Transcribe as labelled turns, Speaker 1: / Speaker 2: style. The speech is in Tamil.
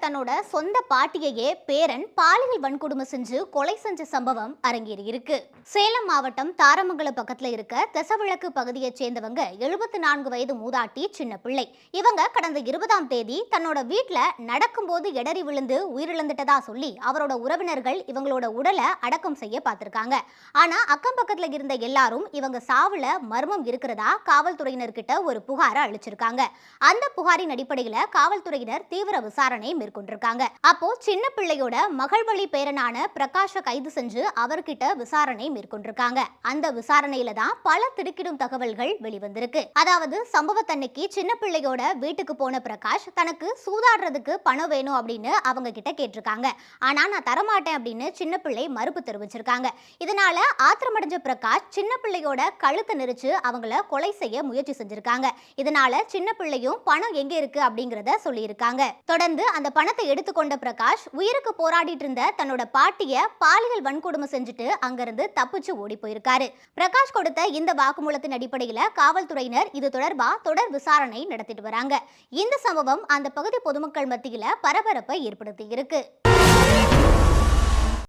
Speaker 1: தன்னோட சொந்த பாட்டியையே பேரன் பாலியல் வன்கொடுமை செஞ்சு கொலை செஞ்ச சம்பவம் அரங்கேறி இருக்கு சேலம் மாவட்டம் தாரமங்கலம் பக்கத்துல இருக்க தசவிளக்கு பகுதியைச் சேர்ந்தவங்க எழுபத்தி நான்கு வயது மூதாட்டி சின்ன பிள்ளை. இவங்க கடந்த இருபதாம் தேதி தன்னோட வீட்டில் நடக்கும்போது இடறி விழுந்து உயிரிழந்துட்டதா சொல்லி அவரோட உறவினர்கள் இவங்களோட உடலை அடக்கம் செய்ய பார்த்துருக்காங்க. ஆனா அக்கம் பக்கத்துல இருந்த எல்லாரும் இவங்க சாவுல மர்மம் இருக்கிறதா காவல்துறையினர்கிட்ட ஒரு புகாரை அளிச்சிருக்காங்க. அந்த புகாரின் அடிப்படையில காவல்துறையினர் தீவிர விசாரணை மேற்கொண்டிருக்காங்க. அப்போ சின்ன பிள்ளையோட மகள் வழி பேரனான பிரகாஷ கைது செஞ்சு அவர்கிட்ட விசாரணை மேற்கொண்டிருக்காங்க. அந்த விசாரணையில தான் பல திடுக்கிடும் தகவல்கள் வெளிவந்திருக்கு. அதாவது சம்பவத்தன்னைக்கு சின்ன பிள்ளையோட வீட்டுக்கு போன பிரகாஷ் தனக்கு சூதாடுறதுக்கு பணம் வேணும் அப்படின்னு அவங்க கிட்ட கேட்டிருக்காங்க. ஆனா நான் தரமாட்டேன் அப்படின்னு சின்ன பிள்ளை மறுப்பு தெரிவிச்சிருக்காங்க. இதனால ஆத்திரமடைஞ்ச பிரகாஷ் சின்ன பிள்ளையோட கழுத்தை நெரிச்சு அவங்கள கொலை செய்ய முயற்சி செஞ்சிருக்காங்க. இதனால சின்ன பிள்ளையும் பணம் எங்க இருக்கு அப்படிங்கறத சொல்லியிருக்காங்க. தொடர்ந்து அந்த பணத்தை எடுத்துக்கொண்ட பிரகாஷ் உயிருக்கு போராடிட்டு இருந்த தன்னோட பாட்டிய பாலியல் வன்கொடுமை செஞ்சுட்டு அங்கிருந்து தப்பிச்சு ஓடி போயிருக்காரு. பிரகாஷ் கொடுத்த இந்த வாக்குமூலத்தின் அடிப்படையில காவல்துறையினர் இது தொடர்பா தொடர் விசாரணை நடத்திட்டு வராங்க. இந்த சம்பவம் அந்த பகுதி பொதுமக்கள் மத்தியில பரபரப்பை ஏற்படுத்தி இருக்கு